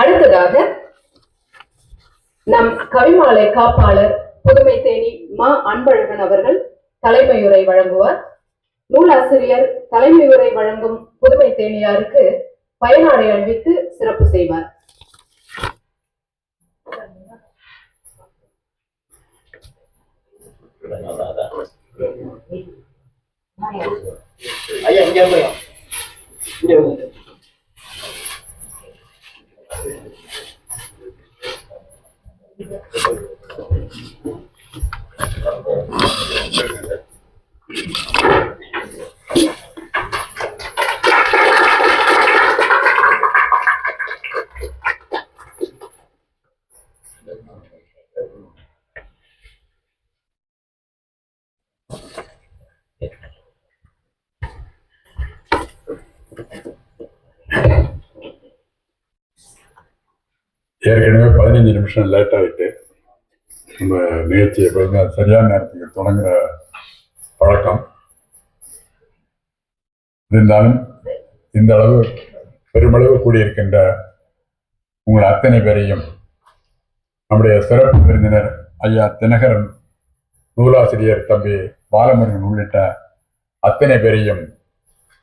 அடுத்ததாக நம் கவிமாலை காப்பாளர் புதுமை தேனி மா அன்பழகன் அவர்கள் தலைமையுரை வழங்குவார். நூலாசிரியர் தலைமையுரை வழங்கும் புதுமை தேனியாருக்கு பயனாடை அணிவித்து சிறப்பு செய்வார். ஐயா இங்க ஏற்கனவே பதினஞ்சு நிமிஷம் லேட் ஆகிட்டு நம்ம நிகழ்ச்சி எப்போதுமே சரியான நேரத்துக்கு தொடங்குற பழக்கம். இருந்தாலும் இந்த அளவு பெருமளவு கூடியிருக்கின்ற உங்கள் அத்தனை பேரையும் நம்முடைய சிறப்பு விருந்தினர் ஐயா தினகரன் நூலாசிரியர் தம்பி பாலமுருகன் உள்ளிட்ட அத்தனை பேரையும்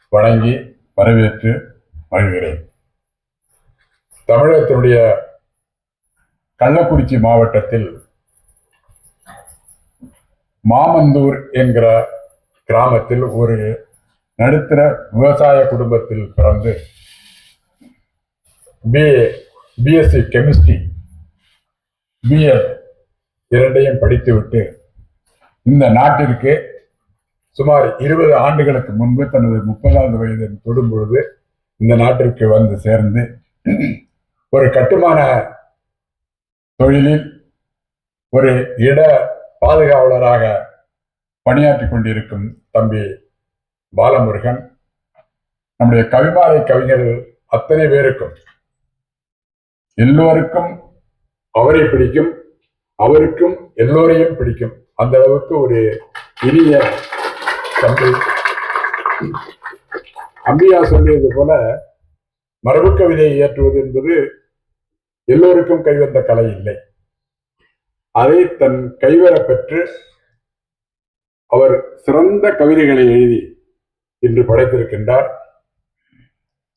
வணங்கி வரவேற்று மகிழ்கிறேன். தமிழகத்தினுடைய கள்ளக்குறிச்சி மாவட்டத்தில் மாமந்தூர் என்கிற கிராமத்தில் ஒரு நடுத்தர விவசாய குடும்பத்தில் பிறந்து பிஏ பிஎஸ்சி கெமிஸ்ட்ரி பிஏ இரண்டையும் படித்துவிட்டு இந்த நாட்டிற்கு சுமார் இருபது ஆண்டுகளுக்கு முன்பு தனது முப்பதாவது வயதில் தொடும் பொழுது இந்த நாட்டிற்கு வந்து சேர்ந்து ஒரு கட்டுமான தொழிலில் ஒரு இட பாதுகாவலராக பணியாற்றிக் கொண்டிருக்கும் தம்பி பாலமுருகன். நம்முடைய கவிமாலை கவிஞர்கள் அத்தனை பேருக்கும் எல்லோருக்கும் அவரை பிடிக்கும் அவருக்கும் எல்லோரையும் பிடிக்கும். அந்த அளவுக்கு ஒரு இனிய தம்பி. அம்பியா சொல்லியது போல மரபு கவிதையை இயற்றுவது என்பது எல்லோருக்கும் கைவந்த கலை இல்லை. அதை தன் கைவர பெற்று அவர் சிறந்த கவிதைகளை எழுதி இன்று படைத்திருக்கின்றார்.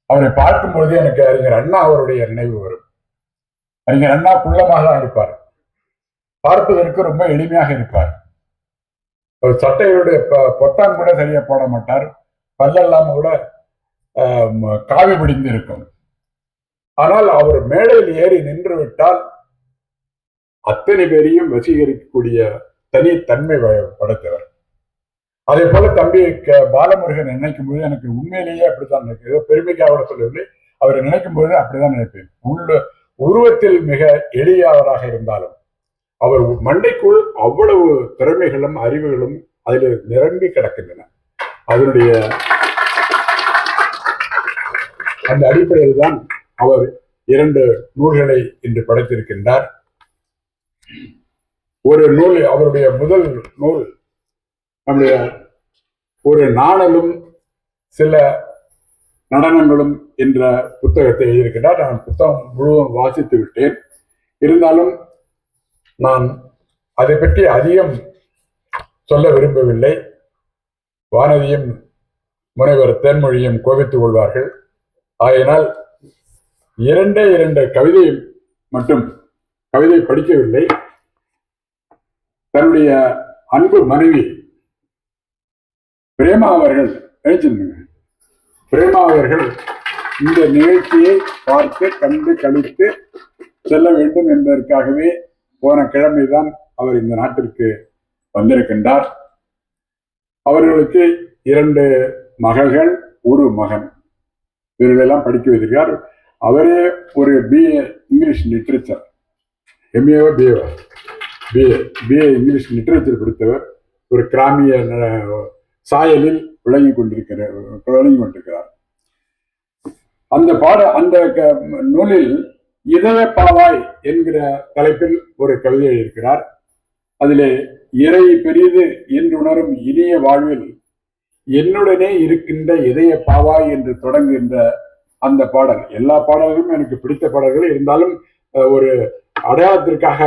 அவரை பார்க்கும் பொழுது எனக்கு அறிஞர் அண்ணா அவருடைய நினைவு வரும். அறிஞர் அண்ணா குள்ளமாக தான் இருப்பார். பார்ப்பதற்கு ரொம்ப எளிமையாக இருப்பார். ஒரு சட்டையுடைய பொத்தான் கூட சரியா போட மாட்டார். பல்லெல்லாம் கூட காவி பிடிந்து இருக்கும் ஆனால் அவர் மேடையில் ஏறி நின்று விட்டால் அத்தனை பேரையும் வசீகரிக்கக்கூடிய தனித்தன்மை வ- படைத்தவர். அதே போல தம்பி பாலமுருகன் நினைக்கும் போது எனக்கு உண்மையிலேயே அப்படித்தான் நினைக்கும் ஏதோ பெருமைக்காக சொல்லவில்லை. அவரை நினைக்கும் போது அப்படிதான் நினைப்பேன். உள்ள உருவத்தில் மிக எளியவராக இருந்தாலும் அவர் மண்டைக்குள் அவ்வளவு திறமைகளும் அறிவுகளும் அதில் நிரம்பி கிடக்கின்றன. அதனுடைய அந்த அடிப்படையில் தான் அவர் இரண்டு நூல்களை இன்று படைத்திருக்கின்றார். ஒரு நூல் அவருடைய முதல் நூல் நம்முடைய ஒரு நாணலும் சில நடனங்களும் என்ற புத்தகத்தை எழுதியிருக்கிறார். நான் புத்தகம் முழுவதும் வாசித்து விட்டேன். இருந்தாலும் நான் அதை பற்றி அதிகம் சொல்ல விரும்பவில்லை. வானதியும் முனைவர் தேன்மொழியும் கோபித்துக் கொள்வார்கள். ஆகையினால் இரண்டே இரண்டு கவிதை மட்டும் கவிதை படிக்கவில்லை. தன்னுடைய அன்பு மனைவி பிரேமா அவர்கள் எழுச்சிருந்தீங்க பிரேமா அவர்கள் இந்த நிகழ்ச்சியை பார்த்து கண்டு கழித்து செல்ல வேண்டும் என்பதற்காகவே போன கிழமைதான் அவர் இந்த நாட்டிற்கு வந்திருக்கின்றார். அவர்களுக்கு இரண்டு மகள்கள் ஒரு மகன். இவர்களெல்லாம் படிக்க வைத்திருக்கார் அவரே ஒரு பிஏ இங்கிலீஷ் லிட்ரேச்சர் எம்ஏ பிஏவோ பிஏ பிஏ இங்கிலீஷ் லிட்ரேச்சர் படித்தவர். ஒரு கிராமிய சாயலில் விளங்கி கொண்டிருக்கிற விளங்கி கொண்டிருக்கிறார். அந்த பாட அந்த க- நூலில் இதய பாவாய் என்கிற தலைப்பில் ஒரு கவிதை எழுதியிருக்கிறார் அதிலே இறை பெரிது என்று உணரும் இனிய வாழ்வில் என்னுடனே இருக்கின்ற இதய பாவாய் என்று தொடங்குகின்ற அந்த பாடல். எல்லா பாடல்களும் எனக்கு பிடித்த பாடல்கள். இருந்தாலும் அஹ், ஒரு அடையாளத்திற்காக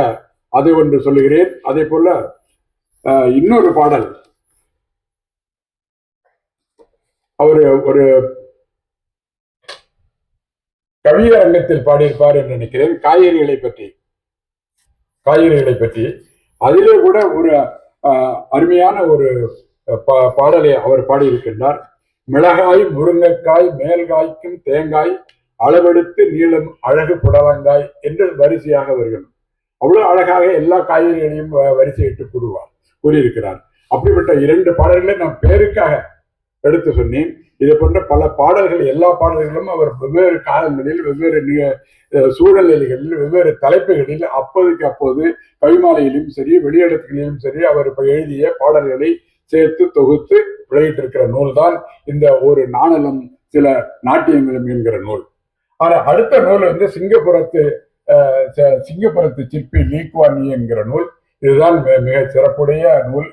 அதை ஒன்று சொல்லுகிறேன். அதே போல இன்னொரு பாடல் அவர் ஒரு கவியரங்கத்தில் பாடியிருப்பார் என்று நினைக்கிறேன். காய்கறிகளை பற்றி. காய்கறிகளை பற்றி. அதிலே கூட ஒரு அருமையான ஒரு பாடலை அவர் பாடியிருக்கின்றார். மிளகாய் முருங்கைக்காய் மேல்காய்க்கும் தேங்காய் அளவெடுத்து நீளம் அழகு புடலங்காய் என்று வரிசையாக வருகிறோம் அவ்வளவு அழகாக எல்லா காய்கறிகளையும் வ- வரிசையிட்டு கூறுவார் கூறியிருக்கிறார். அப்படிப்பட்ட இரண்டு பாடல்களை நாம் பேருக்காக எடுத்து சொன்னேன். இதை போன்ற பல பாடல்கள் எல்லா பாடல்களும் அவர் வெவ்வேறு காலங்களில் வெவ்வேறு நிக- சூழ்நிலைகளில் வெவ்வேறு தலைப்புகளில் அப்போதைக்கு அப்போது கவிமாலையிலும் சரி வெளியிடத்துகளிலும் சரி அவர் இப்போ எழுதிய பாடல்களை சேர்த்து தொகுத்து வெளியிட்டிருக்கிற நூல் தான் இந்த ஒரு நாணலம் சில நாட்டியங்களும் என்கிற நூல். ஆனா அடுத்த நூல் வந்து சிங்கப்புரத்து சிங்கப்புரத்து சிங்கப்புறத்து சிற்பி லீக்வானி என்கிற நூல். இதுதான் மிக- சிறப்புடைய நூல்.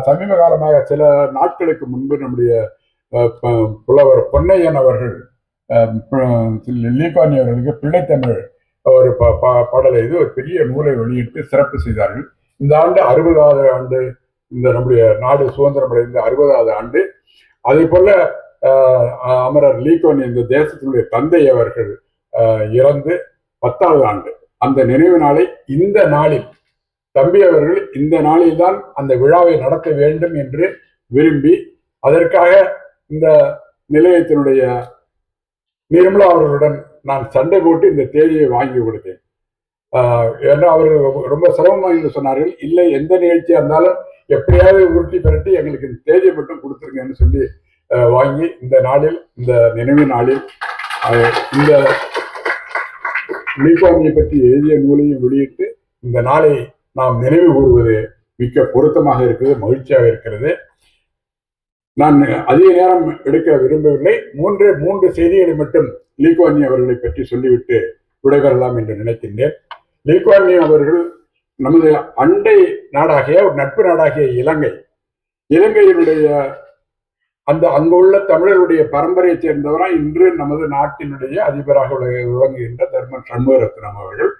சமீப காலமாக சில நாட்களுக்கு முன்பு நம்முடைய புலவர் பொன்னையன் அவர்கள் அஹ், அவர்களுக்கு பிள்ளைத்தமிழ் ஒரு ப- பாடலை இது ஒரு பெரிய நூலை வெளியிட்டு சிறப்பு செய்தார்கள். இந்த ஆண்டு அறுபதாவது ஆண்டு இந்த நம்முடைய நாடு சுதந்திரம் அடைந்த அறுபதாவது ஆண்டு. அதே போல அமரர் லீகோன் இந்த தேசத்தினுடைய தந்தை அவர்கள் இறந்து பத்தாவது ஆண்டு. அந்த நினைவு நாளை இந்த நாளில் தம்பி அவர்கள் இந்த நாளில்தான் அந்த விழாவை நடத்த வேண்டும் என்று விரும்பி அதற்காக இந்த நிலையத்தினுடைய நிர்மலா அவர்களுடன் நான் சண்டை போட்டு இந்த தேதியை வாங்கி கொடுத்தேன். ஏன்னா அவர்கள் ரொம்ப சிரமமா என்று சொன்னார்கள். இல்லை எந்த நிகழ்ச்சியாக இருந்தாலும் எப்படியாவது உருட்டி பெருட்டி எங்களுக்கு இந்த தேதியை மட்டும் கொடுத்துருங்கன்னு சொல்லி வாங்கி இந்த நாளில் இந்த நினைவு நாளில் இந்த லீபாமியை பற்றி எழுதிய நூலையும் வெளியிட்டு இந்த நாளை நாம் நினைவு கூறுவது மிக்க பொருத்தமாக இருக்கிறது மகிழ்ச்சியாக இருக்கிறது. நான் அதிக நேரம் எடுக்க விரும்பவில்லை. மூன்று மூன்று செய்திகளை மட்டும் லீக்வானி அவர்களை பற்றி சொல்லிவிட்டு விடைபெறலாம் என்று நினைக்கின்றேன். லீக்வானி அவர்கள் நமது அண்டை நாடாகிய ஒரு நட்பு நாடாகிய இலங்கை. இலங்கையினுடைய அந்த அங்குள்ள தமிழருடைய பரம்பரையைச் சேர்ந்தவரா இன்று நமது நாட்டினுடைய அதிபராக விளங்குகின்ற தர்மன் சண்முகரத்னம் அவர்கள்.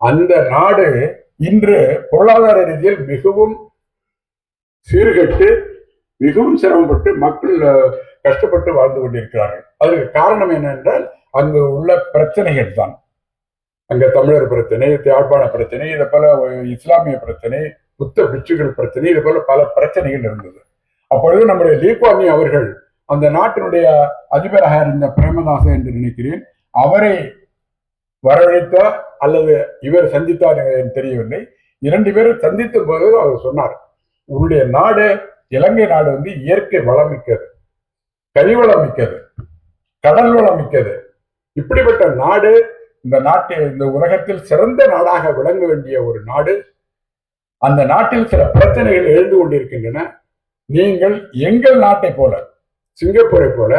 அந்த நாடு இன்று பொருளாதார ரீதியில் மிகவும் சீர்கெட்டு மிகவும் சிரமப்பட்டு மக்கள் கஷ்டப்பட்டு வாழ்ந்து கொண்டிருக்கிறார்கள். அதற்கு காரணம் என்னென்றால் அங்கு உள்ள பிரச்சனைகள் தான். அங்க தமிழர் பிரச்சனை யாழ்ப்பாண பிரச்சனை இதை போல இஸ்லாமிய பிரச்சனை புத்த பிச்சுகள் பிரச்சனை இது போல பல பிரச்சனைகள் இருந்தது. அப்பொழுது நம்முடைய லீக்வாமி அவர்கள் அந்த நாட்டினுடைய அதிபராக இருந்த பிரேமதாசன் என்று நினைக்கிறேன் அவரை வரவழைத்த அல்லது இவர் சந்தித்தார் எனக்கு தெரியவில்லை. இரண்டு பேரும் சந்தித்த போது அவர் சொன்னார் உன்னுடைய நாடு இலங்கை நாடு வந்து இயற்கை வளம் மிக்கது கனிவளம் மிக்கது கடல் வளம் மிக்கது. இப்படிப்பட்ட நாடு இந்த நாட்டில் இந்த உலகத்தில் சிறந்த நாடாக விளங்க வேண்டிய ஒரு நாடு. அந்த நாட்டில் சில பிரச்சனைகள் எழுந்து கொண்டிருக்கின்றன. நீங்கள் எங்கள் நாட்டை போல சிங்கப்பூரை போல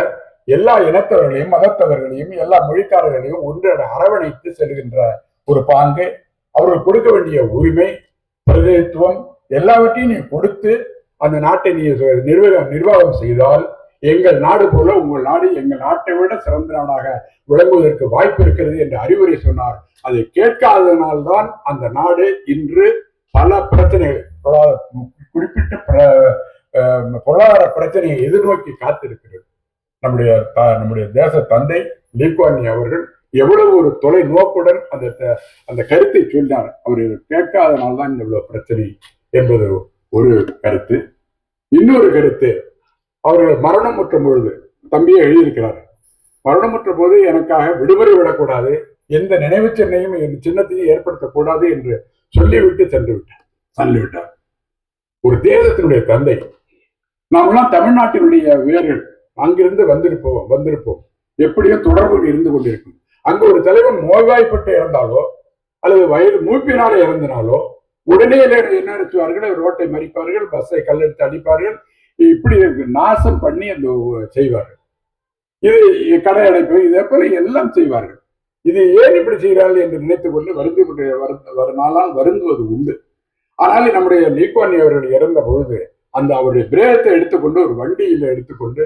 எல்லா இனத்தவர்களையும் மதத்தவர்களையும் எல்லா மொழிக்காரர்களையும் ஒன்றோட அரவணைத்து செல்கின்ற ஒரு பாங்கு அவர்கள் கொடுக்க வேண்டிய உரிமை பிரதிநிதித்துவம் எல்லாவற்றையும் நீ கொடுத்து அந்த நாட்டை நீ நிர்வாகம் நிர்வாகம் செய்தால் எங்கள் நாடு போல உங்கள் நாடு எங்கள் நாட்டை விட சிறந்த நாடாக விளங்குவதற்கு வாய்ப்பு இருக்கிறது என்று அறிவுரை சொன்னார். அதை கேட்காததனால்தான் அந்த நாடு இன்று பல பிரச்சனைகள் குறிப்பிட்ட பொருளாதார பிரச்சனையை எதிர்நோக்கி காத்திருக்கிறது. நம்முடைய த- நம்முடைய தேச தந்தை லீக்வானி அவர்கள் எவ்வளவு ஒரு தொலை நோக்குடன் அந்த அந்த கருத்தை சொன்னார் அவர் இதை கேட்காதனால்தான் இவ்வளவு பிரச்சனை என்பது ஒரு கருத்து. இன்னொரு கருத்து அவர்கள் மரணமுற்ற பொழுது தம்பியை எழுதியிருக்கிறார். மரணமுற்ற போது எனக்காக விடுமுறை விடக்கூடாது எந்த நினைவு சின்னையும் என் சின்னத்தையும் ஏற்படுத்தக்கூடாது என்று சொல்லிவிட்டு சென்று விட்டார் சொல்லிவிட்டார் ஒரு தேசத்தினுடைய தந்தை நாமெல்லாம் தமிழ்நாட்டினுடைய வேர்கள் அங்கிருந்து வந்திருப்போம் வந்திருப்போம். எப்படியும் தொடர்பு இருந்து கொண்டிருக்கும். அங்கு ஒரு தலைவன் நோய்வாய்ப்பட்டு இறந்தாலோ அல்லது வயது மூப்பினால இறந்தினாலோ உடனே என்ன நடத்துவார்கள் ரோட்டை மறிப்பார்கள் பஸ்ஸை கல்லெடுத்து அடிப்பார்கள். இப்படி நாசம் பண்ணி அந்த செய்வார்கள். இது கடை அடைப்பு இதே போல எல்லாம் செய்வார்கள். இது ஏன் இப்படி செய்கிறார்கள் என்று நினைத்துக் கொண்டு வருந்தி கொண்டு வரு நாளால் வருந்துவது உண்டு. ஆனால் நம்முடைய லீக்வானி அவர்கள் இறந்த பொழுது அந்த அவருடைய பிரேகத்தை எடுத்துக்கொண்டு ஒரு வண்டியில எடுத்துக்கொண்டு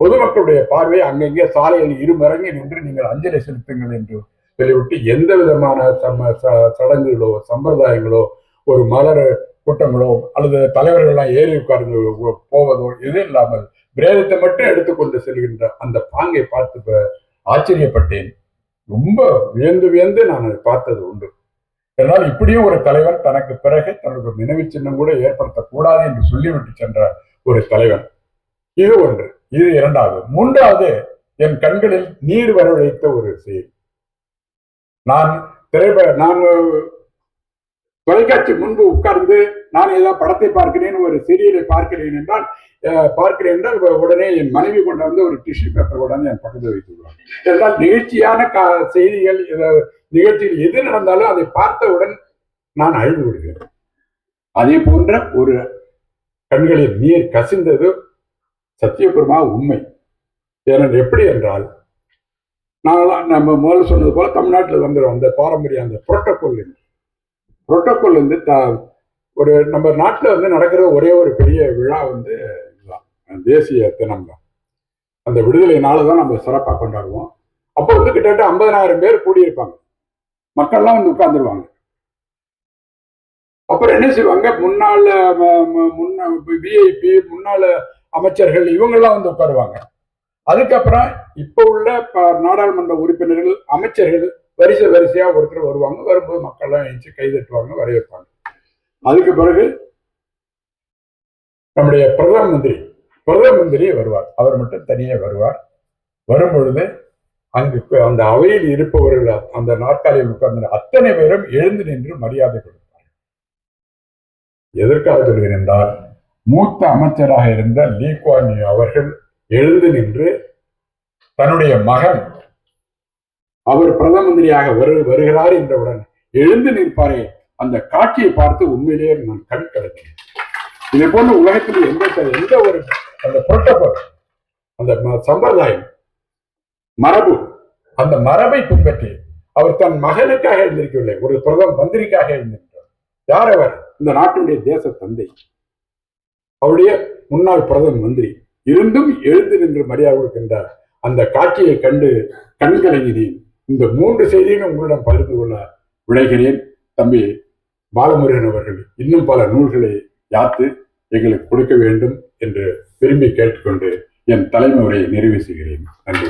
பொதுமக்களுடைய பார்வை அங்கங்கே சாலையில் இருமரங்கி நின்று நீங்கள் அஞ்சலி செலுத்துங்கள் என்று சொல்லிவிட்டு எந்த விதமான சம ச- சடங்குகளோ சம்பிரதாயங்களோ ஒரு மலர் கூட்டங்களோ அல்லது தலைவர்கள்லாம் ஏறி உட்கார்ந்து போவதோ இது இல்லாமல் பிரேதத்தை மட்டும் எடுத்துக்கொண்டு செல்கின்ற அந்த பாங்கை பார்த்து ஆச்சரியப்பட்டேன். ரொம்ப வியந்து வியந்து நான் அதை பார்த்தது உண்டு. என்னால் இப்படியும் ஒரு தலைவன் தனக்கு பிறகு தனக்கு நினைவு சின்னம் கூட ஏற்படுத்தக்கூடாது என்று சொல்லிவிட்டு சென்ற ஒரு தலைவன். இது ஒன்று. இது இரண்டாவது. மூன்றாவது என் கண்களில் நீர் வரவழைத்த ஒரு செயல். நான் திரைப்பட நான் தொலைக்காட்சி முன்பு உட்கார்ந்து நான் ஏதாவது படத்தை பார்க்கிறேன் ஒரு சீரியலை பார்க்கிறேன் என்றால் அஹ், பார்க்கிறேன் என்றால் உடனே என் மனைவி கொண்டு வந்து ஒரு டிஷ்யூ பேப்பர் உடனே என் பக்கத்தில் வைத்து என்றால் நிகழ்ச்சியான கா- செய்திகள் நிகழ்ச்சியில் எது நடந்தாலும் அதை பார்த்தவுடன் நான் அழுது விடுகிறேன். அதே போன்ற ஒரு கண்களில் நீர் கசிந்தது சத்தியபுரமா உண்மை. ஏனென்று எப்படி என்றால் நான்லாம் நம்ம முதல்ல சொன்னது போல தமிழ்நாட்டில் வந்துடும் அந்த பாரம்பரிய அந்த புரோட்டோகால் புரோட்டோக்கோல் வந்து த ஒரு நம்ம நாட்டில் வந்து நடக்கிற ஒரே ஒரு பெரிய விழா வந்து இதுதான். தேசிய தினம் தான் அந்த விடுதலை நாளை தான் நம்ம சிறப்பாக கொண்டாடுவோம். அப்போ வந்து கிட்டத்தட்ட ஐம்பதனாயிரம் பேர் கூடியிருப்பாங்க. மக்கள்லாம் வந்து உட்கார்ந்துருவாங்க. அப்புறம் என்ன செய்வாங்க? முன்னால முன்ன விஐபி முன்னால அமைச்சர்கள் இவங்கெல்லாம் வந்து உட்காருவாங்க. அதுக்கப்புறம் இப்போ உள்ள நாடாளுமன்ற உறுப்பினர்கள் அமைச்சர்கள் வரிசை வரிசையா ஒருத்தர் வருவாங்க. வரும்போது மக்கள்லாம் எழுந்து கை தட்டுவாங்க வரவேற்பாங்க அதுக்கு பிறகு நம்முடைய பிரதம மந்திரி பிரதம மந்திரியே வருவார். அவர் மட்டும் தனியே வருவார். வரும் பொழுது அங்கு அந்த அவையில் இருப்பவர்கள் அந்த நாற்காலியில் உட்கார்ந்த அத்தனை பேரும் எழுந்து நின்று மரியாதை கொடுப்பார் எதற்காக சொல்கிறேன் என்றால் மூத்த அமைச்சராக இருந்த லீ குவான் யூ அவர்கள் எழுந்து நின்று தன்னுடைய மகன் அவர் பிரதம மந்திரியாக வரு வருகிறார் என்றவுடன் எழுந்து நிற்பாரே. அந்த காட்சியை பார்த்து உண்மையிலேயே நான் கண் கிடக்கிறேன் இதே போன்று உலகத்தில் எந்த எந்த ஒரு அந்த புரட்டப்பர் அந்த சம்பிரதாயம் மரபு அந்த மரபை பின்பற்றி அவர் தன் மகனுக்காக எழுந்திருக்கவில்லை ஒரு பிரதம மந்திரிக்காக எழுந்திருக்கிறார். யார் அவர்? இந்த நாட்டினுடைய தேச தந்தை. அவருடைய முன்னாள் பிரதம மந்திரி. இருந்தும் எழுந்து நின்று மரியாதை கொடுக்கின்றார். அந்த காட்சியை கண்டு கண்கலங்கினேன். இந்த மூன்று செய்திகளும் உங்களிடம் பகிர்ந்து கொள்ள விளைகிறேன் தம்பி பாலமுருகன் அவர்கள் இன்னும் பல நூல்களை யாத்து எங்களுக்கு கொடுக்க வேண்டும் என்று விரும்பி கேட்டுக்கொண்டு என் தலைமுறையை நிறைவு செய்கிறேன். நன்றி.